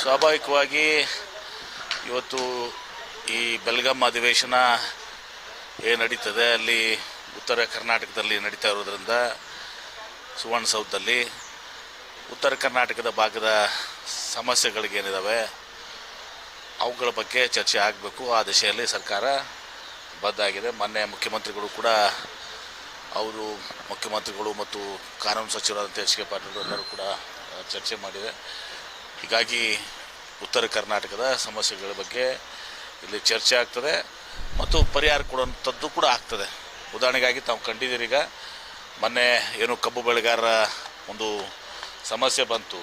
ಸ್ವಾಭಾವಿಕವಾಗಿ ಇವತ್ತು ಈ ಬೆಲ್ಗಾಮ್ ಅಧಿವೇಶನ ಏನು ನಡೀತದೆ? ಅಲ್ಲಿ ಉತ್ತರ ಕರ್ನಾಟಕದಲ್ಲಿ ನಡೀತಾ ಇರೋದ್ರಿಂದ ಸುವರ್ಣಸೌಧದಲ್ಲಿ ಉತ್ತರ ಕರ್ನಾಟಕದ ಭಾಗದ ಸಮಸ್ಯೆಗಳಿಗೇನಿದ್ದಾವೆ ಅವುಗಳ ಬಗ್ಗೆ ಚರ್ಚೆ ಆಗಬೇಕು. ಆ ದಿಶೆಯಲ್ಲಿ ಸರ್ಕಾರ ಬದ್ಧಾಗಿದೆ ಮೊನ್ನೆ ಮುಖ್ಯಮಂತ್ರಿಗಳು ಕೂಡ ಅವರು ಮುಖ್ಯಮಂತ್ರಿಗಳು ಮತ್ತು ಕಾನೂನು ಸಚಿವರಾದಂಥ ಎಚ್ ಕೆ ಪಾಟೀಲ್ ಎಲ್ಲರೂ ಕೂಡ ಚರ್ಚೆ ಮಾಡಿದೆ. ಹೀಗಾಗಿ ಉತ್ತರ ಕರ್ನಾಟಕದ ಸಮಸ್ಯೆಗಳ ಬಗ್ಗೆ ಇಲ್ಲಿ ಚರ್ಚೆ ಆಗ್ತದೆ ಮತ್ತು ಪರಿಹಾರ ಕೊಡುವಂಥದ್ದು ಕೂಡ ಆಗ್ತದೆ. ಉದಾಹರಣೆಗಾಗಿ ತಾವು ಕಂಡಿದ್ದೀರಿ ಈಗ ಮೊನ್ನೆ ಏನು ಕಬ್ಬು ಬೆಳೆಗಾರರ ಒಂದು ಸಮಸ್ಯೆ ಬಂತು.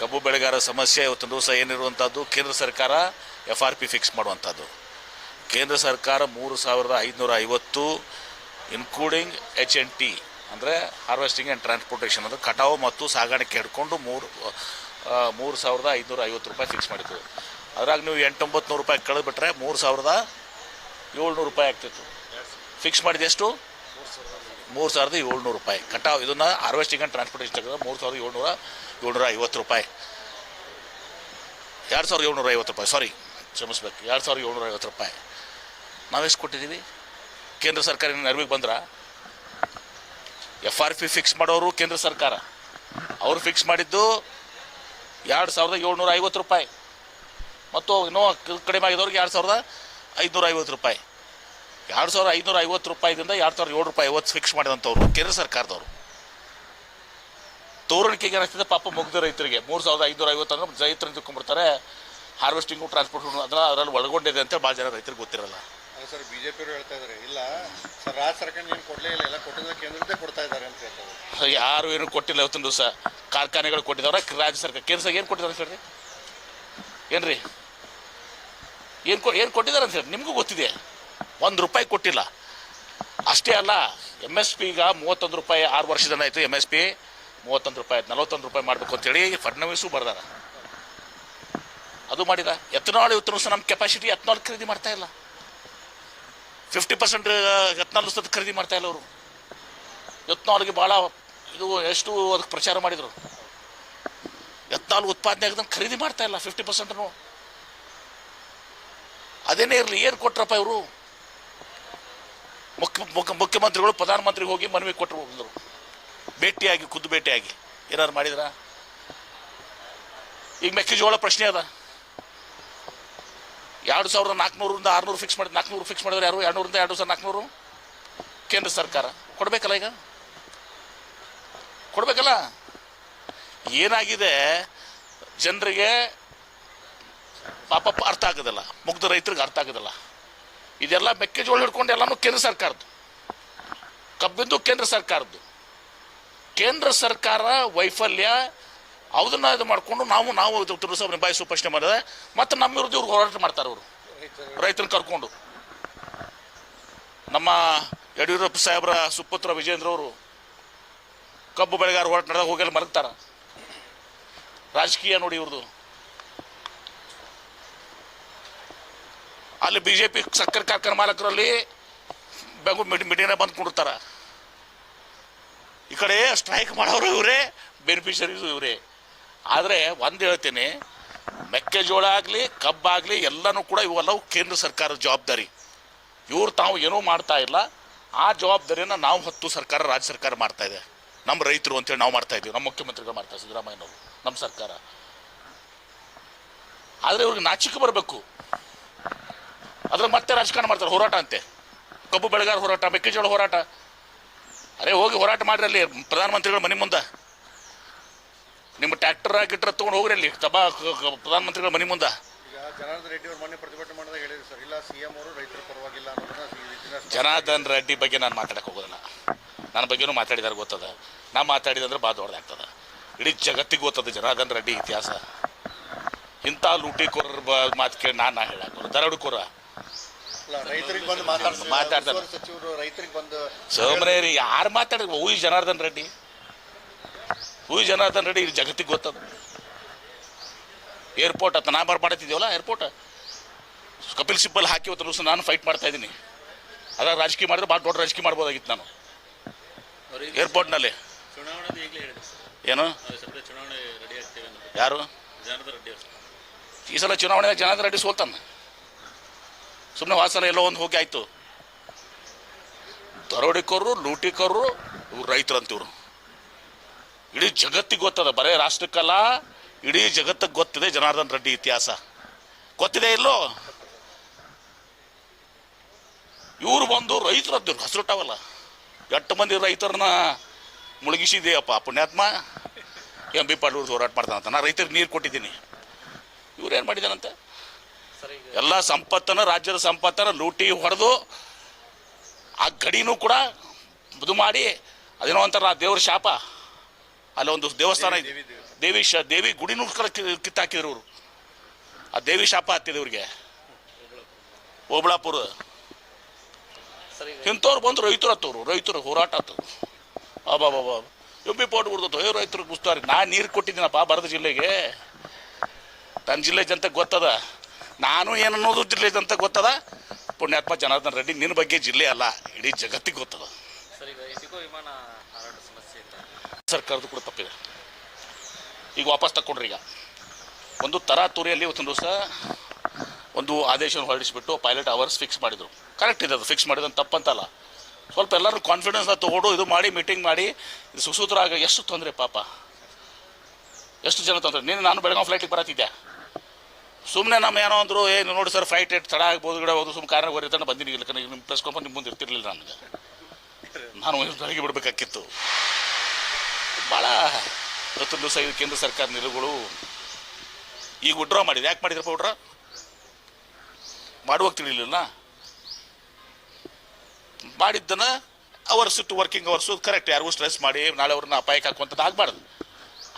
ಕಬ್ಬು ಬೆಳೆಗಾರರ ಸಮಸ್ಯೆ ಇವತ್ತಿನ ದಿವಸ ಏನಿರುವಂಥದ್ದು? ಕೇಂದ್ರ ಸರ್ಕಾರ ಎಫ್ ಆರ್ ಪಿ ಫಿಕ್ಸ್ ಮಾಡುವಂಥದ್ದು. ಕೇಂದ್ರ ಸರ್ಕಾರ ಮೂರು ಸಾವಿರದ ಐದುನೂರ ಐವತ್ತು ಇನ್ಕ್ಲೂಡಿಂಗ್ ಎಚ್ ಎನ್ ಟಿ ಅಂದರೆ ಹಾರ್ವೆಸ್ಟಿಂಗ್ ಆ್ಯಂಡ್ ಟ್ರಾನ್ಸ್ಪೋರ್ಟೇಷನ್ ಅಂದರೆ ಕಟಾವು ಮತ್ತು ಸಾಗಾಣಿಕೆ ಹಿಡ್ಕೊಂಡು ಮೂರು ಮೂರು ಸಾವಿರದ ಐದುನೂರ ಐವತ್ತು ರೂಪಾಯಿ ಫಿಕ್ಸ್ ಮಾಡಿತ್ತು ಅದ್ರಾಗ ನೀವು ಎಂಟೊಂಬತ್ತು ನೂರು ರೂಪಾಯಿ ಕಳೆದ್ಬಿಟ್ರೆ ಮೂರು ಸಾವಿರದ ಏಳ್ನೂರು ರೂಪಾಯಿ ಆಗ್ತಿತ್ತು. ಫಿಕ್ಸ್ ಮಾಡಿದ ಎಷ್ಟು? ಮೂರು ಸಾವಿರದ ಏಳ್ನೂರು ರೂಪಾಯಿ. ಕಟಾವು, ಇದನ್ನು ಹಾರ್ವೆಸ್ಟಿಂಗ್ ಆ್ಯಂಡ್ ಟ್ರಾನ್ಸ್ಪೋರ್ಟೇಷನ್ ತೆಗೆದ್ರೆ ಮೂರು ಸಾವಿರದ ಏಳ್ನೂರ ಏಳ್ನೂರ ಐವತ್ತು ರೂಪಾಯಿ. ಎರಡು ಸಾವಿರದ ಏಳ್ನೂರ ಐವತ್ತು ರೂಪಾಯಿ ಸಾರಿ ಕ್ಷಮಿಸ್ಬೇಕು. ಎರಡು ಸಾವಿರದ ಏಳ್ನೂರ ಐವತ್ತು ರೂಪಾಯಿ. ನಾವೆಷ್ಟು ಕೊಟ್ಟಿದ್ದೀವಿ ಕೇಂದ್ರ ಸರ್ಕಾರ ನೆರವಿಗೆ ಬಂದ್ರ? ಎಫ್ ಆರ್ ಪಿ ಫಿಕ್ಸ್ ಮಾಡೋರು ಕೇಂದ್ರ ಸರ್ಕಾರ. ಅವರು ಫಿಕ್ಸ್ ಮಾಡಿದ್ದು ಎರಡು ಸಾವಿರದ ಏಳ್ನೂರ ಐವತ್ತು ರೂಪಾಯಿ. ಮತ್ತು ಇನ್ನೂ ಕಡಿಮೆ ಆಗಿದವ್ರಿಗೆ ಎರಡು ಸಾವಿರದ ಐದುನೂರ ಐವತ್ತು ರೂಪಾಯಿ. ಎರಡು ಸಾವಿರದ ಐದುನೂರ ಐವತ್ತು ರೂಪಾಯಿದಿಂದ ಎರಡು ಸಾವಿರದ ಏಳು ರೂಪಾಯಿ ಐವತ್ತು ಫಿಕ್ಸ್ ಮಾಡಿದಂಥವ್ರು ಕೇಂದ್ರ ಸರ್ಕಾರದವರು. ತೋರಣಿಕೆಗೆ ಏನಾಗ್ತದೆ? ಪಾಪ ಮುಗಿದ ರೈತರಿಗೆ. ಮೂರು ಸಾವಿರದ ಐದುನೂರ ಐವತ್ತು ಅಂದ್ರೆ ರೈತರನ್ನ ತಿಳ್ಕೊಂಡ್ಬಿಡ್ತಾರೆ ಹಾರ್ವೆಸ್ಟಿಂಗು ಟ್ರಾನ್ಸ್ಪೋರ್ಟ್ ಅದನ್ನ ಅದರಲ್ಲಿ ಒಳಗೊಂಡಿದೆ ಅಂತ ಭಾಳ ಜನ ರೈತರಿಗೆ ಗೊತ್ತಿರಲ್ಲ. ಸರ್ ಬಿಜೆಪಿಯವರು ಹೇಳ್ತಾ ಇದ್ದಾರೆ ಇಲ್ಲ, ಸರ್, ರಾಜ್ಯ ಸರ್ಕಾರ ಏನು ಕೊಡಲೇ ಇಲ್ಲ, ಎಲ್ಲ ಕೊಟ್ಟಿದ್ರೆ ಕೇಂದ್ರದ್ದೇ ಕೊಡ್ತಾ ಇದ್ದಾರೆ ಅಂತ ಹೇಳ್ತಾರೆ ಯಾರು ಏನು ಕೊಟ್ಟಿಲ್ಲ ಇವತ್ತಿನ ದಿವಸ? ಕಾರ್ಖಾನೆಗಳು ಕೊಟ್ಟಿದ್ದವ್ರ ರಾಜ್ಯ ಸರ್ಕಾರ, ಕೇಂದ್ರ ಏನು ಕೊಟ್ಟಿದ್ದಾರೆ ಸರ್ ಏನ್ರಿ? ಏನು ಕೊ, ಏನು ಕೊಟ್ಟಿದ್ದಾರೆ ಅಂತ ಹೇಳಿ, ನಿಮಗೂ ಗೊತ್ತಿದೆ. ಒಂದು ರೂಪಾಯಿ ಕೊಟ್ಟಿಲ್ಲ. ಅಷ್ಟೇ ಅಲ್ಲ ಎಂ ಎಸ್ ಪಿ ಈಗ ಮೂವತ್ತೊಂದು ರೂಪಾಯಿ ಆರು ವರ್ಷದಿಂದ ಆಯಿತು ಎಂ ಎಸ್ ಪಿ ಮೂವತ್ತೊಂದು ರೂಪಾಯಿ ಆಯ್ತು, ನಲವತ್ತೊಂದು ರೂಪಾಯಿ ಮಾಡಬೇಕು ಅಂತೇಳಿ ಫಡ್ನವೀಸು ಬರ್ದಾರ. ಅದು ಮಾಡಿದ. ಎತ್ತನಾಳು ಇವತ್ತು ನಮ್ಮ ಕೆಪಾಸಿಟಿ ಎತ್ತನಾಳು ಖರೀದಿ ಮಾಡ್ತಾ ಇಲ್ಲ. ಫಿಫ್ಟಿ ಪರ್ಸೆಂಟ್ ಎತ್ನಾಲ್ ಸತ ಖರೀದಿ ಮಾಡ್ತಾ ಇಲ್ಲ ಅವರು. ಯತ್ನಾಲ್ಗೆ ಭಾಳ ಇದು, ಎಷ್ಟು ಅದಕ್ಕೆ ಪ್ರಚಾರ ಮಾಡಿದರು. ಯತ್ನಾಲ್ ಉತ್ಪಾದನೆ ಆಗದಂಗೆ ಖರೀದಿ ಮಾಡ್ತಾ ಇಲ್ಲ ಫಿಫ್ಟಿ ಪರ್ಸೆಂಟ್ನು ಅದೇನೇ ಇರಲಿ, ಏನು ಕೊಟ್ರಪ್ಪ ಇವರು? ಮುಖ್ಯ ಮುಖ್ಯ, ಮುಖ್ಯಮಂತ್ರಿಗಳು, ಪ್ರಧಾನಮಂತ್ರಿಗೆ ಹೋಗಿ ಮನವಿ ಕೊಟ್ಟರು ಬಂದರು ಭೇಟಿಯಾಗಿ, ಖುದ್ದು ಭೇಟಿಯಾಗಿ. ಏನಾರು ಮಾಡಿದ್ರ? ಈಗ ಮೆಕ್ಕೆಜೋಳ ಪ್ರಶ್ನೆ ಅದ. ಎರಡು ಸಾವಿರದ ನಾಲ್ಕುನೂರಿಂದ ಆರುನೂರು ಫಿಕ್ಸ್ ಮಾಡಿ ನಾಲ್ಕುನೂರು ಫಿಕ್ಸ್ ಮಾಡಿದ್ರೆ ಯಾರು? ಎರಡುನೂರಿಂದ ಎರಡು ಸಾವಿರದ ನಾಲ್ಕುನೂರು? ಕೇಂದ್ರ ಸರ್ಕಾರ. ಕೊಡಬೇಕಲ್ಲ ಈಗ? ಕೊಡಬೇಕಲ್ಲ? ಏನಾಗಿದೆ? ಜನರಿಗೆ ಪಾಪ ಅರ್ಥ ಆಗೋದಿಲ್ಲ. ಮುಗ್ಧ ರೈತರಿಗೆ ಅರ್ಥ ಆಗೋದಿಲ್ಲ. ಇದೆಲ್ಲ ಮೆಕ್ಕೆಜೋಳ ಹಿಡ್ಕೊಂಡು ಎಲ್ಲನೂ ಕೇಂದ್ರ ಸರ್ಕಾರದ್ದು. ಕಬ್ಬಿಂದು ಕೇಂದ್ರ ಸರ್ಕಾರದ್ದು. ಕೇಂದ್ರ ಸರ್ಕಾರ ವೈಫಲ್ಯ ಅದನ್ನ ಇದು ಮಾಡಿಕೊಂಡು ನಾವು ನಾವು ಇದು ಸಭೆ ನಿಭಾಯಿಸುವ ಪ್ರಶ್ನೆ ಮಾಡಿದೆ ಮತ್ತು ನಮ್ಮ ವಿರುದ್ಧ ಇವ್ರು ಹೋರಾಟ ಮಾಡ್ತಾರೆ ಅವರು. ರೈತರನ್ನ ಕರ್ಕೊಂಡು. ನಮ್ಮ ಯಡಿಯೂರಪ್ಪ ಸಾಹೇಬ್ರ ಸುಪುತ್ರ ವಿಜೇಂದ್ರ ಅವರು ಕಬ್ಬು ಬೆಳೆಗಾರ ಹೋರಾಟ ನಡೆದಾಗ ಹೋಗಿ ಮರಗ್ತಾರ ರಾಜಕೀಯ ನೋಡಿ ಇವ್ರದು. ಅಲ್ಲಿ ಬಿ ಜೆ ಪಿ ಸಕ್ಕರೆ ಕಾರ್ಖಾನೆ ಮಾಲಕರಲ್ಲಿ ಬೆಂಗಳೂರು ಮಿಡಿ ಮಿಡಿನ ಬಂದು ಕೊಡ್ತಾರ ಈ ಕಡೆ ಸ್ಟ್ರೈಕ್ ಮಾಡೋರು ಇವರೇ ಬೆನಿಫಿಷರೀಸು ಇವರೇ. ಆದರೆ ಒಂದು ಹೇಳ್ತೀನಿ, ಮೆಕ್ಕೆಜೋಳ ಆಗಲಿ ಕಬ್ಬಾಗಲಿ ಎಲ್ಲನೂ ಕೂಡ ಇವೆಲ್ಲವೂ ಕೇಂದ್ರ ಸರ್ಕಾರದ ಜವಾಬ್ದಾರಿ. ಇವ್ರು ತಾವು ಏನೂ ಮಾಡ್ತಾ ಇಲ್ಲ, ಆ ಜವಾಬ್ದಾರಿಯನ್ನು ನಾವು ಹತ್ತು ಸರ್ಕಾರ, ರಾಜ್ಯ ಸರ್ಕಾರ ಮಾಡ್ತಾ ಇದೆ. ನಮ್ಮ ರೈತರು ಅಂತೇಳಿ ನಾವು ಮಾಡ್ತಾ ಇದ್ದೀವಿ, ನಮ್ಮ ಮುಖ್ಯಮಂತ್ರಿಗಳು ಮಾಡ್ತಾ ಸಿದ್ದರಾಮಯ್ಯನವರು, ನಮ್ಮ ಸರ್ಕಾರ. ಆದರೆ ಇವ್ರಿಗೆ ನಾಚಿಕೆ ಬರಬೇಕು. ಅದ್ರ ಮತ್ತೆ ರಾಜಕಾರಣ ಮಾಡ್ತಾರೆ, ಹೋರಾಟ ಅಂತೆ. ಕಬ್ಬು ಬೆಳೆಗಾರ ಹೋರಾಟ, ಮೆಕ್ಕೆಜೋಳ ಹೋರಾಟ. ಅರೆ ಹೋಗಿ ಹೋರಾಟ ಮಾಡಿರಲ್ಲಿ ಪ್ರಧಾನಮಂತ್ರಿಗಳ ಮನೆ ಮುಂದೆ. ನಿಮ್ಮ ಟ್ರ್ಯಾಕ್ಟರ್ ಗಿಟ್ರ ತಗೊಂಡು ಹೋಗ್ರಿ ಅಲ್ಲಿ. ಸಭಾ ಕ- ಪ್ರಧಾನಮಂತ್ರಿಗಳ ಮನೆ ಮುಂದೆ. ಈಗ ಜನಾರ್ದನ್ ರೆಡ್ಡಿ ಅವರು ಮೊನ್ನೆ ಪ್ರತಿಭಟನೆ ಮಾಡಿದಾಗ ಹೇಳಿದ್ರು ಸರ್ ಇಲ್ಲ ಸಿ ಎಂ ಅವರು ರೈತರ ಪರವಾಗಿಲ್ಲ ಅನ್ನೋದನ್ನ ಜನಾರ್ದನ್ ರೆಡ್ಡಿ ಬಗ್ಗೆ ನಾನು ಮಾತಾಡಕ್ಕೆ ಹೋಗೋದಿಲ್ಲ. ನನ್ನ ಬಗ್ಗೆನೂ ಮಾತಾಡಿದಾರೆ ಗೊತ್ತದ. ನಾ ಮಾತಾಡಿದಂದ್ರೆ ಭಾಳ ದೊಡ್ಡದಾಗ್ತದ ಇಡೀ ಜಗತ್ತಿಗೆ ಗೊತ್ತದ ಜನಾರ್ದನ್ ರೆಡ್ಡಿ ಇತಿಹಾಸ. ಇಂಥ ಲೂಟಿಕೋರರ ಬ ಮಾತು ಕೇಳಿ ನಾನು ನಾ ಹೇಳಕ್ಕೆ ದರಡು ಕೋರ. ರೈತರಿಗೆ ಬಂದು ಮಾತಾಡ್ತಾರೆ ಮಾತಾಡ್ತಾರೆ. ಸಚಿವರು ರೈತರಿಗೆ ಬಂದು ಸೋಮನೆ ರೀ ಯಾರು ಮಾತಾಡಿದ್ರು? ಹೂ ಜನಾರ್ದನ್ ರೆಡ್ಡಿ. ಹೂ ಜನಾರ್ದನ್ ರೆಡ್ಡಿ ಇಲ್ಲಿ ಜಗತ್ತಿಗೆ ಗೊತ್ತದ. ಏರ್ಪೋರ್ಟ್ ಅತ್ತ ನಾ ಬಾರ್ ಮಾಡತ್ತಿದ್ದೀವಲ್ಲ ಏರ್ಪೋರ್ಟ್ ಕಪಿಲ್ ಸಿಬ್ಬಲ್ ಹಾಕಿ ಇವತ್ತು ದಿವಸ ನಾನು ಫೈಟ್ ಮಾಡ್ತಾ ಇದ್ದೀನಿ. ಅದ ರಾಜಕೀಯ ಮಾಡಿದ್ರೆ ಭಾಳ ದೊಡ್ಡ ರಾಜಕೀಯ ಮಾಡ್ಬೋದಾಗಿತ್ತು ನಾನು. ಏರ್ಪೋರ್ಟ್ನಲ್ಲಿ ಏನು? ಯಾರು? ಈ ಸಲ ಚುನಾವಣೆಗೆ ಜನಾರ್ದನ್ ರೆಡ್ಡಿ ಸೋಲ್ತಾನೆ. ಸುಮ್ಮನೆ ವಾಸನ ಎಲ್ಲೋ ಒಂದು ಹೋಗಿ ಆಯಿತು. ದರೋಡಿಕರು ಲೂಟಿಕೋರು ಇವ್ರು ರೈತರು ಅಂತಿವ್ರು ಇಡೀ ಜಗತ್ತಿಗೆ ಗೊತ್ತದ, ಬರೇ ರಾಷ್ಟ್ರಕ್ಕಲ್ಲ, ಇಡೀ ಜಗತ್ತಿಗೆ ಗೊತ್ತಿದೆ ಜನಾರ್ದನ್ ರೆಡ್ಡಿ ಇತಿಹಾಸ. ಗೊತ್ತಿದೆ ಇಲ್ಲೋ? ಇವ್ರು ಬಂದು ರೈತರದ್ದು ಹಸಿರುಟ್ಟವಲ್ಲ. ಎಷ್ಟು ಮಂದಿ ರೈತರನ್ನ ಮುಳುಗಿಸಿದೆಯಪ್ಪ ಪುಣ್ಯಾತ್ಮ? ಎಂ ಬಿ ಪಾಟೀಲ್ ಹೋರಾಟ ಮಾಡ್ತಾನಂತ ನಾ ರೈತರಿಗೆ ನೀರು ಕೊಟ್ಟಿದ್ದೀನಿ. ಇವ್ರು ಏನು ಮಾಡಿದಾನಂತೆ ಎಲ್ಲ ಸಂಪತ್ತನ್ನು, ರಾಜ್ಯದ ಸಂಪತ್ತನ್ನು ಲೂಟಿ ಹೊಡೆದು ಆ ಗಡಿನೂ ಕೂಡ ಮುದು ಮಾಡಿ ಅದೇನೋ ಅಂತಾರ ದೇವ್ರ ಶಾಪ. ಅಲ್ಲಿ ಒಂದು ದೇವಸ್ಥಾನ ಇದೆ. ದೇವಿ- ಶ ದೇವಿ ಗುಡಿನೂ ಕಿತ್ತಾಕಿದ್ರು ಅವರು. ಆ ದೇವಿ ಶಾಪ ಹತ್ತಿದೆ ಇವ್ರಿಗೆ. ಓಬಳಾಪುರ. ಇಂಥವ್ರು ಬಂದು ರೈತರು ಹತ್ತವ್ರು ರೈತರು ಹೋರಾಟ ಹತ್ತವ್ರು ಅಬಾಬಾಬಾ ಎಂ ಪೋಟ್ ಪಾಟ್ ಬಿಡ್ದು ಏ ರೈತರು ಕುಸ್ತಾರೆ ನಾನು ನೀರು ಕೊಟ್ಟಿದ್ದೀನಪ್ಪ ಬರದ ಜಿಲ್ಲೆಗೆ. ನನ್ನ ಜಿಲ್ಲೆ ಜನತೆ ಗೊತ್ತದ. ನಾನು ಏನನ್ನೋದು ಜಿಲ್ಲೆ ಜನತೆಗೆ ಗೊತ್ತದ? ಪುಣ್ಯಾತ್ಮ ಜನಾರ್ದನ್ ರೆಡ್ಡಿ ನಿನ್ನ ಬಗ್ಗೆ ಜಿಲ್ಲೆ ಅಲ್ಲ ಇಡೀ ಜಗತ್ತಿಗೆ ಗೊತ್ತದ ಸರ್ ಈಗ ಇಂಡಿಗೋ ವಿಮಾನ ಹಾರಾಟ ಸಮಸ್ಯೆ ಇಲ್ಲ ಸರ್ಕಾರದ್ದು ಕೂಡ ತಪ್ಪಿದೆ. ಈಗ ವಾಪಸ್ ತಕ್ಕೊಂಡ್ರಿ ಈಗ. ಒಂದು ತರಾತುರಿಯಲ್ಲಿ ಇವತ್ತಿನ ದಿವಸ ಒಂದು ಆದೇಶವನ್ನು ಹೊರಡಿಸಿಬಿಟ್ಟು ಪೈಲಟ್ ಅವರ್ಸ್ ಫಿಕ್ಸ್ ಮಾಡಿದರು. ಕರೆಕ್ಟ್ ಇದೆ ಅದು ಫಿಕ್ಸ್ ಮಾಡಿದ ತಪ್ಪಂತಲ್ಲ. ಸ್ವಲ್ಪ ಎಲ್ಲರೂ ಕಾನ್ಫಿಡೆನ್ಸ್ನ ತೊಗೊಂಡು ಇದು ಮಾಡಿ ಮೀಟಿಂಗ್ ಮಾಡಿ, ಇದು ಸುಸೂತ್ರ ಆಗ ಎಷ್ಟು ತೊಂದರೆ ಪಾಪ. ಎಷ್ಟು ಜನ ತೊಂದರೆ. ನೀನು, ನಾನು ಬೆಳಗಾವಿ ಫ್ಲೈಟಿಗೆ ಬರತ್ತಿದ್ದೆ ಸುಮ್ಮನೆ ನಮ್ಮ ಏನೋ ಅಂದರು ಏನು ನೋಡಿ ಸರ್ ಫ್ಲೈಟ್ ಏಟ್ ತಡ ಆಗ್ಬೋದು, ಗಿಡ ಹೋದು ಸುಮ್ಮನೆ ಕಾರ್ನಾಗ ಬರೀತಾನೆ ಬಂದಿನಿ. ಇಲ್ಲ ನಿಮ್ಮ ಪ್ರೆಸ್ ಕಾನ್ಫರೆನ್ಸ್ ನಿಮ್ಮ ಮುಂದೆ ಇರ್ತಿರ್ಲಿಲ್ಲ ನನಗೆ. ನಾನು ಬೆಳಗ್ಗೆ ಬಿಡಬೇಕಾಗಿತ್ತು. ಭಾಳ ಇವತ್ತು ದಿವಸ ಇದು ಕೇಂದ್ರ ಸರ್ಕಾರ ನಿಲುವುಗಳು ಈಗ ವಿಡ್ರಾ ಮಾಡಿದೆ. ಯಾಕೆ ಮಾಡಿದ್ರಪ್ಪ ವಿಡ್ರಾ ಮಾಡುವಾಗ ತಿಳಿಲಿಲ್ಲ ಮಾಡಿದ್ದನ್ನ hours to working hours correct ಯಾರಿಗೂ ಸ್ಟ್ರೆಸ್ ಮಾಡಿ ನಾಳೆ ಅವ್ರನ್ನ ಅಪಾಯಕ್ಕೆ ಹಾಕುವಂಥದ್ದು ಆಗಬಾರ್ದು.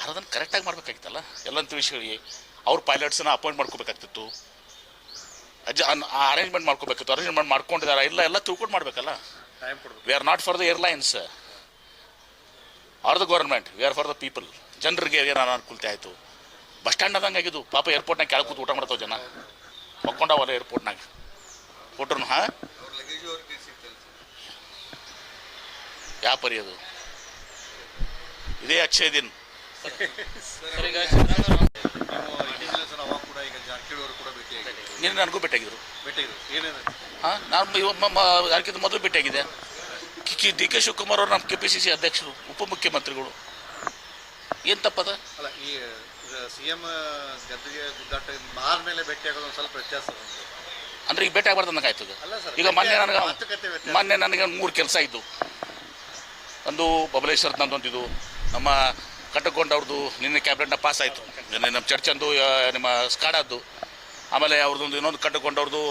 ಅದನ್ನು ಕರೆಕ್ಟಾಗಿ ಮಾಡ್ಬೇಕಾಗಿತ್ತಲ್ಲ? ಎಲ್ಲ ತಿಳಿಸಿ ಅವ್ರ ಪೈಲಟ್ಸನ್ನ ಅಪಾಯಿಂಟ್ ಮಾಡ್ಕೋಬೇಕಾಗ್ತಿತ್ತು. ಅಜ್ಜ ಅರೇಂಜ್ಮೆಂಟ್ ಮಾಡ್ಕೋಬೇಕಿತ್ತು ಅರೇಂಜ್ಮೆಂಟ್ ಮಾಡ್ಕೊಂಡಿದ್ದಾರೆ? ಇಲ್ಲ ಎಲ್ಲ ತಿಳ್ಕೊಂಡು ಮಾಡಬೇಕಲ್ಲ. We are not for the airlines are the government we are for the people ಜನರಿಗೆ ಏನು ಅನಾನುಕೂಲತೆ ಆಯಿತು. ಬಸ್ ಸ್ಟ್ಯಾಂಡ್ ಅದಂಗೆ ಆಗಿದ್ದು. ಪಾಪ ಏರ್ಪೋರ್ಟ್ನಾಗ ಕೆಳಗೆ ಕೂತು ಊಟ ಮಾಡ್ತಾವೆ ಜನ. ಮಕ್ಕೊಂಡವಲ್ಲ ಏರ್ಪೋರ್ಟ್ನಾಗ ಕೊಟ್ರು ಹಾಂ? ಯಾವ ಪರಿ ಅದು. ಇದೇ ಅಕ್ಷಯ ದಿನ. ಸರ್ ಈಗ ನೀವು ಇಂಟೆಲಿಜೆನ್ಸ್ ಅವಾಗ ಕೂಡ ಈಗ ಜಾರಕಿಹೊಳಿ ಕೂಡ ಭೇಟಿಯಾಗಿದ್ರು ನಿನ್ನೆ ನನಗೂ ಭೇಟಿಯಾಗಿದ್ರು ಹಾಂ ನಾನು ಅದಕ್ಕಿಂತ ಮೊದಲು ಭೇಟಿಯಾಗಿದೆ ಕಿ ಡಿ ಕೆ ಶಿವಕುಮಾರ್ ಅವರು ನಮ್ಮ ಕೆ ಪಿ ಸಿ ಸಿ ಅಧ್ಯಕ್ಷರು ಉಪಮುಖ್ಯಮಂತ್ರಿಗಳು. ಏನು ತಪ್ಪದ? ಅಲ್ಲ ಈ ಸಿ ಎಂ ಗದ್ದಿಗೆ ಗುದ್ದಾಟ ಭೇಟಿ ಆಗೋದು ಒಂದು ಸ್ವಲ್ಪ ವ್ಯತ್ಯಾಸ ಅಂದ್ರೆ ಈಗ ಭೇಟಿ ಆಗ್ಬಾರ್ದು ನಂಗೆ ಆಯ್ತು ಈಗ. ಈಗ ಮೊನ್ನೆ ನನಗೆ ಮೊನ್ನೆ ನನಗೆ ಮೂರು ಕೆಲಸ ಇದ್ದು. ಒಂದು ಬಬಲೇಶ್ವರ್ ನಂದೊಂದಿದ್ದು ನಮ್ಮ ಕಟ್ಟಕೊಂಡವ್ರದ್ದು ನಿನ್ನೆ ಕ್ಯಾಬಿನೆಟ್ನ ಪಾಸ್ ಆಯಿತು. ನಿನ್ನೆ ನಮ್ಮ ಚರ್ಚಂದು ನಿಮ್ಮ ಸ್ಕಾಡದ್ದು. ಆಮೇಲೆ ಅವ್ರದ್ದೊಂದು ಇನ್ನೊಂದು ಕಟ್ಟಕೊಂಡವ್ರದ್ದು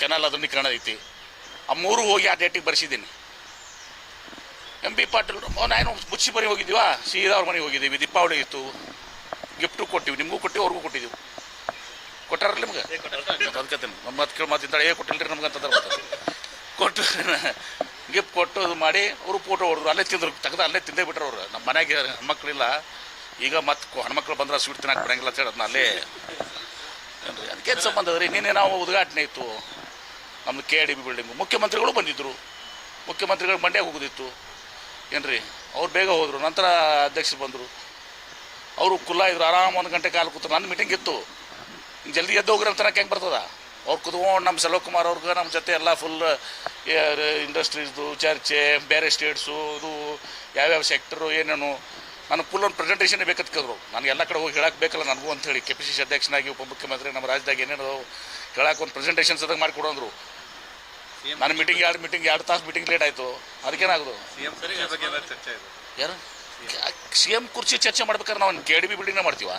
ಕೆನಲ್ ಆಧುನೀಕರಣ ಐತಿ ಆ ಮೂರು ಹೋಗಿ ಆ ಡೇಟಿಗೆ ಬರೆಸಿದ್ದೀನಿ. ಎಂ ಬಿ ಪಾಟೀಲ್ ನಾನು ಮುಚ್ಚಿ ಬರೀ ಹೋಗಿದ್ದೀವಾ? ಸೀದಾ ಅವ್ರ ಮನೆಗೆ ಹೋಗಿದ್ದೀವಿ ದೀಪಾವಳಿ ಇತ್ತು. ಗಿಫ್ಟು ಕೊಟ್ಟಿವಿ ನಿಮಗೂ ಕೊಟ್ಟಿವಿ ಅವ್ರಿಗೂ ಕೊಟ್ಟಿದ್ದೀವಿ ಕೊಟ್ಟಾರಲ್ಲ ನಿಮ್ಗೆ? ಅದಕ್ಕೆ ನಮ್ಮ ಮತ್ತೆ ಕೇಳಿ ಮಾತಿದ್ದಾಳೆ ಏ ರೀ ನಮ್ಗೆ ಅಂತಂದ್ರೆ. ಕೊಟ್ಟು ಗಿಫ್ಟ್ ಕೊಟ್ಟು ಅದು ಮಾಡಿ ಅವರು ಫೋಟೋ ಹೊಡೆದ್ರು ಅಲ್ಲೇ ತಿಂದರು ತೆಗೆದು ಅಲ್ಲೇ ತಿಂದೇ ಬಿಟ್ರು ಅವ್ರು. ನಮ್ಮ ಮನೆಗೆ ಹೆಣ್ಮಕ್ಳಿಲ್ಲ. ಈಗ ಮತ್ತೆ ಹೆಣ್ಮಕ್ಳು ಬಂದ್ರೆ ಸ್ವೀಟ್ ತಿನ್ನಕ್ಕೆ ಬರಂಗಿಲ್ಲ ಅಂತ ಹೇಳಿ ಅದನ್ನ ಅಲ್ಲೇ ಅದಕ್ಕೆ ಸಂಬಂಧ ರೀ ನಿನ್ನೆ ನಾವು ಉದ್ಘಾಟನೆ ಇತ್ತು. ನಮ್ಮದು ಕೆ ಡಿ ಬಿ ಬಿಲ್ಡಿಂಗು. ಮುಖ್ಯಮಂತ್ರಿಗಳು ಬಂದಿದ್ದರು ಮುಖ್ಯಮಂತ್ರಿಗಳು ಮಂಡ್ಯ ಹೋಗೋದಿತ್ತು. ಏನ್ರಿ? ಅವ್ರು ಬೇಗ ಹೋದರು. ನಂತರ ಅಧ್ಯಕ್ಷರು ಬಂದರು. ಅವರು ಕುಲ್ಲ ಇದ್ರು. ಆರಾಮ ಒಂದು ಗಂಟೆ ಕಾಲು ಕೂತರು. ನನ್ನ ಮೀಟಿಂಗ್ ಇತ್ತು. ಜಲ್ದಿ ಎದ್ದು ಹೋಗ್ರಿ ಅಂತ ಹೆಂಗೆ ಬರ್ತದ? ಅವ್ರು ಕುತ್ಕೊಂಡು ನಮ್ಮ ಸೆಲ್ವಕುಮಾರ್ ಅವ್ರಿಗೆ ನಮ್ಮ ಜೊತೆ ಎಲ್ಲ ಫುಲ್ ಇಂಡಸ್ಟ್ರೀಸ್ದು ಚರ್ಚೆ, ಬೇರೆ ಸ್ಟೇಟ್ಸು ಇದು ಯಾವ್ಯಾವ ಸೆಕ್ಟರು ಏನೇನು. ನನಗೆ ಫುಲ್ ಒಂದು ಪ್ರೆಸೆಂಟೇಷನ್ ಬೇಕಂತ ಕೇಳಿದ್ರು. ನನಗೆ ಎಲ್ಲ ಕಡೆ ಹೋಗಿ ಹೇಳಕ್ಕೆ ಬೇಕಲ್ಲ ನನಗೂ ಅಂತೇಳಿ ಕೆ ಪಿ ಸಿ ಸಿ ಅಧ್ಯಕ್ಷನಾಗಿ ಉಪಮುಖ್ಯಮಂತ್ರಿ ನಮ್ಮ ರಾಜ್ಯದಾಗ ಏನೇನು ಹೇಳಕ್ಕೆ ಒಂದು ಮಾಡಿ ಕೊಡೋಂದ್ರು. ಸಿಎಂ ನನ್ನ ಮೀಟಿಂಗ್ ಎರಡು ಮೀಟಿಂಗ್ ಎರಡು ತಾಸು ಮೀಟಿಂಗ್ ಲೇಟ್ ಆಯಿತು. ಅದಕ್ಕೇನಾಗೋದು? ಸಿಎಂ ಕುರ್ಚಿ ಬಗ್ಗೆ ಚರ್ಚೆ ಇದೆ. ಯಾರು? ಸಿ ಎಂ ಕುರ್ಚಿ ಚರ್ಚೆ ಮಾಡ್ಬೇಕಾದ್ರೆ ನಾವು ಕೆ ಡಿ ಬಿ ಬಿಲ್ಡಿಂಗ್ನ ಮಾಡ್ತೀವ.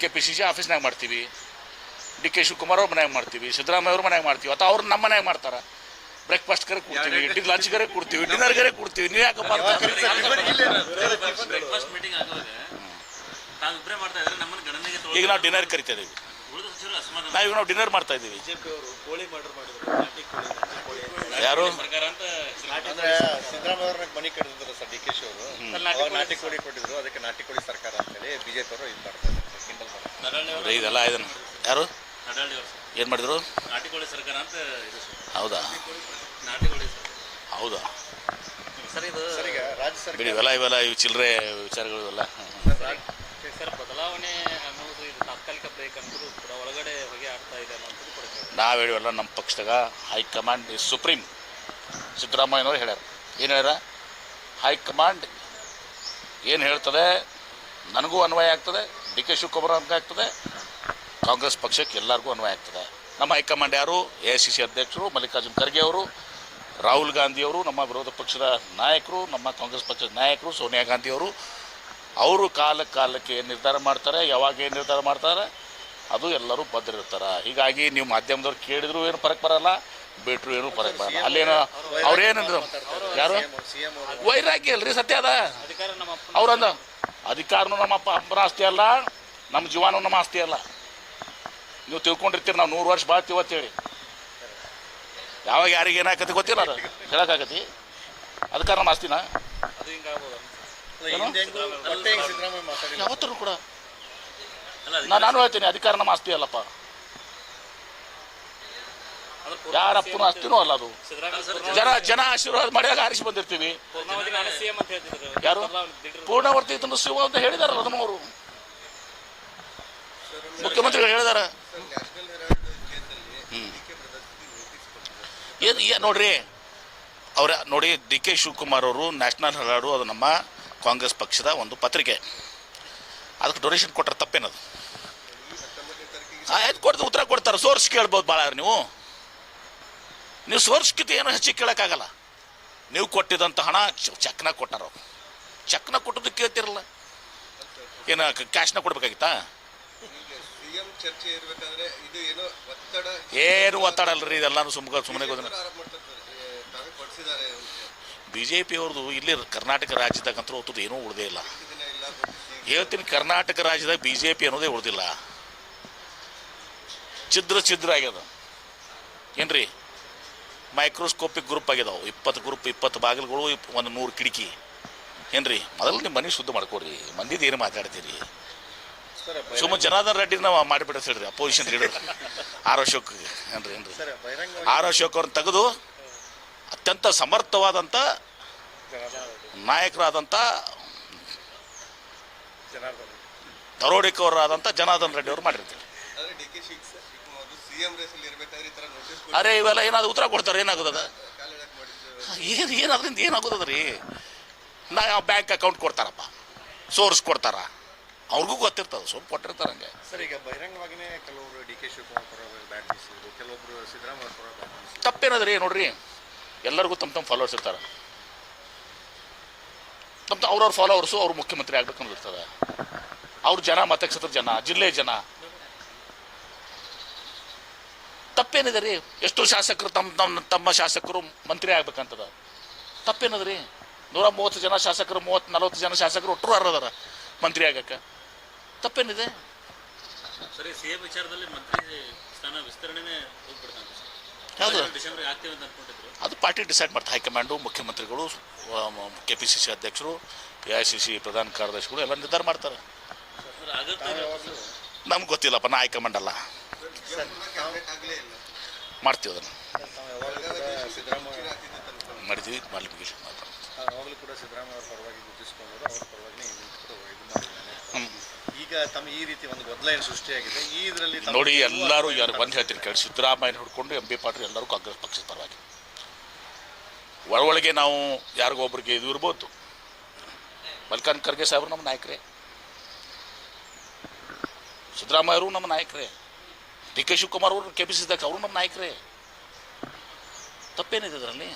ಕೆ ಪಿ ಸಿ ಸಿ ಆಫೀಸ್ನಾಗ ಮಾಡ್ತೀವಿ. ಡಿ ಕೆ ಶಿವಕುಮಾರ್ ಅವ್ರ ಮನ್ಯಾಗ ಮಾಡ್ತೀವಿ. ಸಿದ್ದರಾಮಯ್ಯ ಅವ್ರ ಮನ್ಯಾಗ ಮಾಡ್ತೀವಿ. ಅಥವಾ ಅವ್ರು ನಮ್ಮ ಮನ್ಯಾಗ ಮಾಡ್ತಾರೆ. ಬ್ರೇಕ್ಫಾಸ್ಟ್ ಕರೆ ಕೊಡ್ತೀವಿ ಲಂಚ್ ಗರೆ ಕೊಡ್ತೀವಿ ಡಿನ್ನರ್ಗರೆ ಕೊಡ್ತೀವಿ. ನೀವು ಯಾಕಪ್ಪ ಬ್ರೇಕ್ಫಾಸ್ಟ್ ಮೀಟಿಂಗ್ ಆಗುವಾಗ ತಾವು ಇಬ್ಬರೇ ಮಾಡ್ತಾ ಇದ್ರೆ ನಮ್ಮನ್ನು ಗಣನೆಗೆ ಈಗ ನಾವು ಡಿನ್ನರ್ ಕರಿತಾ ಇದೀವಿ ಅಸಮಾಧಾನ ನಾವು ಡಿನ್ನರ್ ಮಾಡ್ತಾ ಇದ್ದೀವಿ. ಬಿಜೆಪಿ ಅವರು ಕೋಳಿ ಮರ್ಡರ್ ಮಾಡಿದ್ರು. ನಾಟಿ ಕೋಳಿ ನಾಟಿ ಕೋಳಿ ಯಾರು? ಸರ್ಕಾರ ಅಂತ ಅಂದ್ರೆ ಸಿದ್ದರಾಮಯ್ಯ ಅವ್ರನ್ನ ಮನೆ ಕಟ್ಟಿದ್ರು ಸರ್ ಡಿ ಕೆ ಶಿ ಅವರು. ನಾಟಿ ಕೋಳಿ ಕೊಟ್ಟಿದ್ರು. ಅದಕ್ಕೆ ನಾಟಿ ಕೋಳಿ ಸರ್ಕಾರ ಅಂತೇಳಿ ಬಿಜೆಪಿ ಅವರು ಇದು ಮಾಡ್ತಾ ಇದ್ದಾರೆ. ಕಿಂಡಲ್ ಮಾಡ್ತಾರೆ ಇದೆಲ್ಲ ಇದನ್ನು. ಯಾರು? ಏನು ಮಾಡಿದ್ರು? ನಾಟಿ ಕೋಳಿ ಸರ್ಕಾರ ಅಂತ ಇದು ಸರ್. ಹೌದಾ? ನಾಟಿ ಕೋಳಿ ಸರ್. ಹೌದಾ? ಸರ್ ಇದು ಸರ್ ಈಗ ರಾಜ್ಯ ಸರ್ಕಾರ ಬಿಡಿ ಇವೆಲ್ಲ ಇವೆಲ್ಲ ಇವು ಚಿಲ್ಲರೆ ವಿಚಾರಗಳು ಇವೆಲ್ಲ. ಸರ್ ಬದಲಾವಣೆ ನಾವು ಹೇಳಿವಲ್ಲ ನಮ್ಮ ಪಕ್ಷದಾಗ ಹೈಕಮಾಂಡ್ ಇಸ್ ಸುಪ್ರೀಂ ಸಿದ್ದರಾಮಯ್ಯನವ್ರು ಹೇಳ್ಯಾರ. ಏನು ಹೇಳ್ಯಾರ? ಹೈಕಮಾಂಡ್ ಏನು ಹೇಳ್ತದೆ? ನನಗೂ ಅನ್ವಯ ಆಗ್ತದೆ. ಡಿ ಕೆ ಶಿವಕುಮಾರ್ ಆಗ್ತದೆ. ಕಾಂಗ್ರೆಸ್ ಪಕ್ಷಕ್ಕೆ ಎಲ್ಲರಿಗೂ ಅನ್ವಯ ಆಗ್ತದೆ. ನಮ್ಮ ಹೈಕಮಾಂಡ್ ಯಾರು? ಎ ಐ ಸಿ ಸಿ ಅಧ್ಯಕ್ಷರು, ಮಲ್ಲಿಕಾರ್ಜುನ್ ಖರ್ಗೆ ಅವರು, ರಾಹುಲ್ ಗಾಂಧಿಯವರು ನಮ್ಮ ವಿರೋಧ ಪಕ್ಷದ ನಾಯಕರು, ನಮ್ಮ ಕಾಂಗ್ರೆಸ್ ಪಕ್ಷದ ನಾಯಕರು, ಸೋನಿಯಾ ಗಾಂಧಿಯವರು ಅವರು. ಕಾಲ ಕಾಲಕ್ಕೆ ನಿರ್ಧಾರ ಮಾಡ್ತಾರೆ? ಯಾವಾಗ ಏನು ನಿರ್ಧಾರ ಮಾಡ್ತಾರೆ? ಅದು ಎಲ್ಲರೂ ಬದ್ಧರಿರ್ತಾರೆ ಹೀಗಾಗಿ ನೀವು ಮಾಧ್ಯಮದವ್ರು ಕೇಳಿದ್ರು ಏನು ಫರಕ್ ಬರಲ್ಲ ಬಿಟ್ರು ಏನು ಫರಕ್ ಬರಲ್ಲ. ಅಲ್ಲೇನು ಅವ್ರೇನಂದ್ರು ಯಾರು? ವೈರಾಗಿ ವೈರಾಗ್ಯ ಅಲ್ರಿ ಸತ್ಯ ಅದ. ಅವ್ರಂದ ಅಧಿಕಾರನೂ ನಮ್ಮ ಅಪ್ಪ ಅಪ್ಪನ ಆಸ್ತಿ ಅಲ್ಲ ನಮ್ಮ ಜೀವನೂ ನಮ್ಮ ಆಸ್ತಿ ಅಲ್ಲ. ನೀವು ತಿಳ್ಕೊಂಡಿರ್ತೀರಿ ನಾವು ನೂರು ವರ್ಷ ಬಾಳ್ತೀವಿ ಅಂತೇಳಿ ಯಾವಾಗ ಯಾರಿಗೆ ಏನಾಕತಿ ಗೊತ್ತಿಲ್ಲ ಅದು. ಹೇಳೋಕ್ಕಾಗತಿ ಅದಕ್ಕೆ ನಮ್ಮ ಆಸ್ತಿನ? ಅದು ಹಿಂಗಾಗ್ಬೋದು. ಅಲ್ಲ, ಹಿಂದೆ ಹೆಂಗು ಮತ್ತೆ ಹೆಂಗ್ ಯಾವತ್ತೂ ಕೂಡ. ನಾ ನಾನು ಹೇಳ್ತೀನಿ ಅಧಿಕಾರ ನಮ್ಮ ಆಸ್ತಿ ಅಲ್ಲಪ್ಪ ಯಾರ ಅಪ್ಪನ ಆಸ್ತಿನೂ ಅಲ್ಲ ಅದು. ಜನ ಜನ ಆಶೀರ್ವಾದ ಮಾಡಿದಾಗ ಆರಿಸಿ ಬಂದಿರ್ತೀವಿ. ಪೂರ್ಣಾವಧಿ ನಾನು ಸಿಎಂ ಅಂತ ಹೇಳ್ತಿದ್ರು ಯಾರು? ಪೂರ್ಣವರ್ತಿ ಇದನ್ನು ಶಿವ ಅಂತ ಹೇಳಿದಾರಲ್ಲ ನಮ್ಮವರು ಮುಖ್ಯಮಂತ್ರಿಗಳು ಹೇಳಿದಾರ. ಹ್ಮ್. ಏನು ಏ- ನೋಡ್ರಿ ಅವ್ರ ನೋಡಿ ಡಿ ಕೆ ಶಿವಕುಮಾರ್ ಅವರು ನ್ಯಾಷನಲ್ ಹೆರಾಡು ಅದು ನಮ್ಮ ಕಾಂಗ್ರೆಸ್ ಪಕ್ಷದ ಒಂದು ಪತ್ರಿಕೆ. ಅದಕ್ಕೆ ಡೊನೇಷನ್ ಕೊಟ್ಟರೆ ತಪ್ಪೇನದು? ಆಯ್ತು ಕೊಡ್ದು ಉತ್ತರ ಕೊಡ್ತಾರೆ? ಸೋರ್ಸ್ ಕೇಳ್ಬೋದು ಭಾಳ ನೀವು. ನೀವು ಸೋರ್ಸ್ಕಿತ ಏನೋ ಹೆಚ್ಚಿಗೆ ಕೇಳೋಕ್ಕಾಗಲ್ಲ. ನೀವು ಕೊಟ್ಟಿದ್ದಂಥ ಹಣ ಚೆಕ್ನ ಕೊಟ್ಟಾರ? ಚಕ್ನ ಕೊಟ್ಟದ್ದು ಕೇಳ್ತಿರಲ್ಲ. ಏನು ಕ್ಯಾಶ್ನ ಕೊಡ್ಬೇಕಾಗಿತ್ತಾ? ಏನೋ ಒತ್ತಡ? ಅಲ್ರಿ ಇದೆಲ್ಲಾನು ಸುಮ್ಗ ಸುಮ್ಮನೆ ಬಿ ಜೆ ಪಿ ಅವ್ರದ್ದು ಇಲ್ಲಿ ಕರ್ನಾಟಕ ರಾಜ್ಯದಾಗಂತೂ ಹೊತ್ತದು ಏನೂ ಉಳ್ದೇ ಇಲ್ಲ. ಹೇಳ್ತೀನಿ ಕರ್ನಾಟಕ ರಾಜ್ಯದಾಗ ಬಿ ಜೆ ಪಿ ಅನ್ನೋದೇ ಉಳಿದಿಲ್ಲ. ಛಿದ್ರ ಛಿದ್ರ ಆಗ್ಯದ. ಏನ್ರಿ? ಮೈಕ್ರೋಸ್ಕೋಪಿಕ್ ಗ್ರೂಪ್ ಆಗ್ಯದವು. ಇಪ್ಪತ್ತು ಗ್ರೂಪ್ ಇಪ್ಪತ್ತು ಬಾಗಿಲುಗಳು ಒಂದು ನೂರು ಕಿಟಕಿ. ಏನ್ರಿ? ಮೊದಲು ನಿಮ್ಮ ಮನೆ ಶುದ್ಧ ಮಾಡ್ಕೊಡ್ರಿ. ಮಂದಿದ ಏನು ಮಾತಾಡ್ತೀರಿ? ಸುಮ್ಮ ಜನಾರ್ದನ್ ನಾವು ಮಾಡಿಬಿಡ ಹೇಳ್ರಿ ಅಪೋಸಿಷನ್ ಲೀಡರ್ ಆರ್ ಅಶೋಕ್ ಏನ್ರಿ ಏನ್ರಿ? ಆರ್ ಅಶೋಕ್ ಅವ್ರನ್ನ ತೆಗೆದು ಅತ್ಯಂತ ಸಮರ್ಥವಾದಂಥ ನಾಯಕರಾದಂಥ ದರೋಡಿಕವರಾದಂಥ ಜನಾರ್ದನ್ ರೆಡ್ಡಿ ಅವರು ಮಾಡಿರ್ತಾರೆ. ಅರೆ ಇವೆಲ್ಲ ಏನಾದ್ರು ಉತ್ತರ ಕೊಡ್ತಾರೆ ಏನಾಗೋದದ? ಮಾಡಿದ್ದು. ಏನು ಏನು ಅದರಿಂದ ಏನಾಗೋದದ ರೀ ನಾ ಬ್ಯಾಂಕ್ ಅಕೌಂಟ್ ಕೊಡ್ತಾರಪ್ಪ. ಸೋರ್ಸ್ ಕೊಡ್ತಾರ. ಅವ್ರಿಗೂ ಗೊತ್ತಿರ್ತದೆ ಸ್ವಲ್ಪ ಕೊಟ್ಟಿರ್ತಾರೆ ಹಂಗೆ. ಸರ್ ಈಗ ಬಹಿರಂಗವಾಗಿನೇ ಕೆಲವರು ಡಿ ಕೆ ಶಿವಕುಮಾರ್ ಪರ ಬ್ಯಾಟ್ ಬೀಸಿದ್ರು ಕೆಲವೊಬ್ರು ಸಿದ್ದರಾಮಯ್ಯ ಪರ ಬ್ಯಾಟ್ ಬೀಸಿದ್ರು. ತಪ್ಪೇನದ್ರಿ ನೋಡ್ರಿ. ಎಲ್ಲರಿಗೂ ತಮ್ಮ ತಮ್ಮ ಫಾಲೋವರ್ಸ್ ಇರ್ತಾರೆ. ತಮ್ಮ ಅವ್ರವ್ರ ಫಾಲೋವರ್ಸು ಅವ್ರು ಮುಖ್ಯಮಂತ್ರಿ ಆಗ್ಬೇಕು ಅನ್ನೋದಿರ್ತದೆ. ಅವ್ರ ಜನ ಮತಕ್ಷೇತ್ರದ ಜನ ಜಿಲ್ಲೆ ಜನ ತಪ್ಪೇನಿದೆ ರೀ? ಎಷ್ಟೋ ಶಾಸಕರು ತಮ್ಮ ತಮ್ಮ ತಮ್ಮ ಶಾಸಕರು ಮಂತ್ರಿ ಆಗ್ಬೇಕಂತದ. ತಪ್ಪೇನದ್ರಿ ನೂರ ಮೂವತ್ತು ಜನ ಶಾಸಕರು ಮೂವತ್ತು ನಲವತ್ತು ಜನ ಶಾಸಕರು ಒಟ್ಟರು ಅರ್ಹದಾರ ಮಂತ್ರಿ ಆಗಕ್ಕೆ ತಪ್ಪೇನಿದೆ? ಸರಿ ಸಿಎಂ ವಿಚಾರದಲ್ಲಿ ಮಂತ್ರಿ ಸ್ಥಾನ ವಿಸ್ತರಣೆನೇ ಹೋಗ್ಬಿಡ್ತಾನೆ. ಯಾವುದು? ಡಿಸೆಂಬರ್ ಆಗ್ತೀವಿ ಅಂತ ಅನ್ಕೊಂಡಿದ್ರು. ಅದು ಪಾರ್ಟಿ ಡಿಸೈಡ್ ಮಾಡ್ತಾರೆ ಹೈಕಮಾಂಡು ಮುಖ್ಯಮಂತ್ರಿಗಳು ಕೆ ಪಿ ಸಿ ಸಿ ಅಧ್ಯಕ್ಷರು ಎ ಐ ಸಿ ಸಿ ಪ್ರಧಾನ ಕಾರ್ಯದರ್ಶಿಗಳು ಎಲ್ಲ ನಿರ್ಧಾರ ಮಾಡ್ತಾರೆ. ನಮ್ಗೆ ಗೊತ್ತಿಲ್ಲಪ್ಪ ನಾ ಹೈಕಮಾಂಡ್ ಅಲ್ಲ. ಮಾಡ್ತೀವಿ ಅದನ್ನು. ಮಾಡಿದ್ದೀವಿ ಕೂಡ ಸಿದ್ದರಾಮಯ್ಯ ಮಾಡಿದ್ವಿ ಮಾಡಲಿ ಮುಗಿಲಿ ಕೂಡ ಸಿದ್ದರಾಮಯ್ಯ ಅವ್ರ ಪರವಾಗಿ ಗುರುತಿಸ್ಕೊಂಡ್ರು ಅವ್ರ ಪರವಾಗಿ ನಿಂತ್ಕೊಂಡು ಇದು ಈಗ ತಮ್ಮ ಈ ರೀತಿ ಒಂದು ಸೃಷ್ಟಿಯಾಗಿದೆ. ಈ ಇದರಲ್ಲಿ ನೋಡಿ ಎಲ್ಲರೂ ಯಾರು ಬಂದು ಹೇಳ್ತೀನಿ ಕೇಳಿ. ಸಿದ್ದರಾಮಯ್ಯ ಹಿಡ್ಕೊಂಡು ಎಂ ಬಿ ಪಾಟೀಲ್ ಎಲ್ಲರೂ ಕಾಂಗ್ರೆಸ್ ಪಕ್ಷದ ಪರವಾಗಿ. ಒಳಗೊಳಗೆ ನಾವು ಯಾರಿಗೊಬ್ರಿಗೆ ಇದು ಇರ್ಬೋದು. ಮಲ್ಕಾನ್ ಖರ್ಗೆ ಸಾಹೇಬರು ನಮ್ಮ ನಾಯಕರೇ. ಸಿದ್ದರಾಮಯ್ಯರು ನಮ್ಮ ನಾಯಕರೇ. ಡಿ ಕೆ ಶಿವಕುಮಾರ್ ಅವರು ಕೆ ಪಿ ಸಿ ಅವರು ನಮ್ಮ ನಾಯಕರೇ. ತಪ್ಪೇನಿದೆ ಅದರಲ್ಲಿ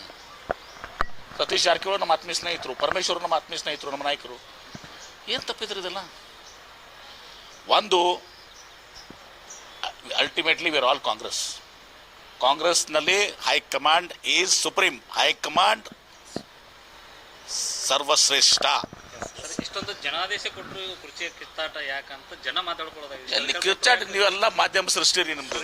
ಸತೀಶ್ ಜಾರಕಿಹೊಳಿ ನಮ್ಮ ಆತ್ಮೀಯ ಸ್ನೇಹಿತರು, ಪರಮೇಶ್ವರ್ ನಮ್ಮ ಆತ್ಮೀಯ ಸ್ನೇಹಿತರು, ನಮ್ಮ ನಾಯಕರು. ಏನು ತಪ್ಪಿದ್ರೆ ಇದೆಲ್ಲ? ಒಂದು ಅಲ್ಟಿಮೇಟ್ಲಿ ವಿರ್ ಆಲ್ ಕಾಂಗ್ರೆಸ್ ಕಾಂಗ್ರೆಸ್ನಲ್ಲಿ high command is supreme high command ಸರ್ವಶ್ರೇಷ್ಠ. ಸರ್ ಇಷ್ಟೊಂದು ಜನಾದೇಶ ಕೊಟ್ಟರು ಕುರ್ಚಿಯ ಕಿತ್ತಾಟ ಯಾಕಂತ ಜನ ಮಾತಾಡ್ಕೊಳ್ಳೋದಾಗಿದೆ. ಕಿಚ್ಚಾಟ ನೀವೆಲ್ಲ ಮಾಧ್ಯಮ ಸೃಷ್ಟಿ ರೀ ನಿಮ್ದು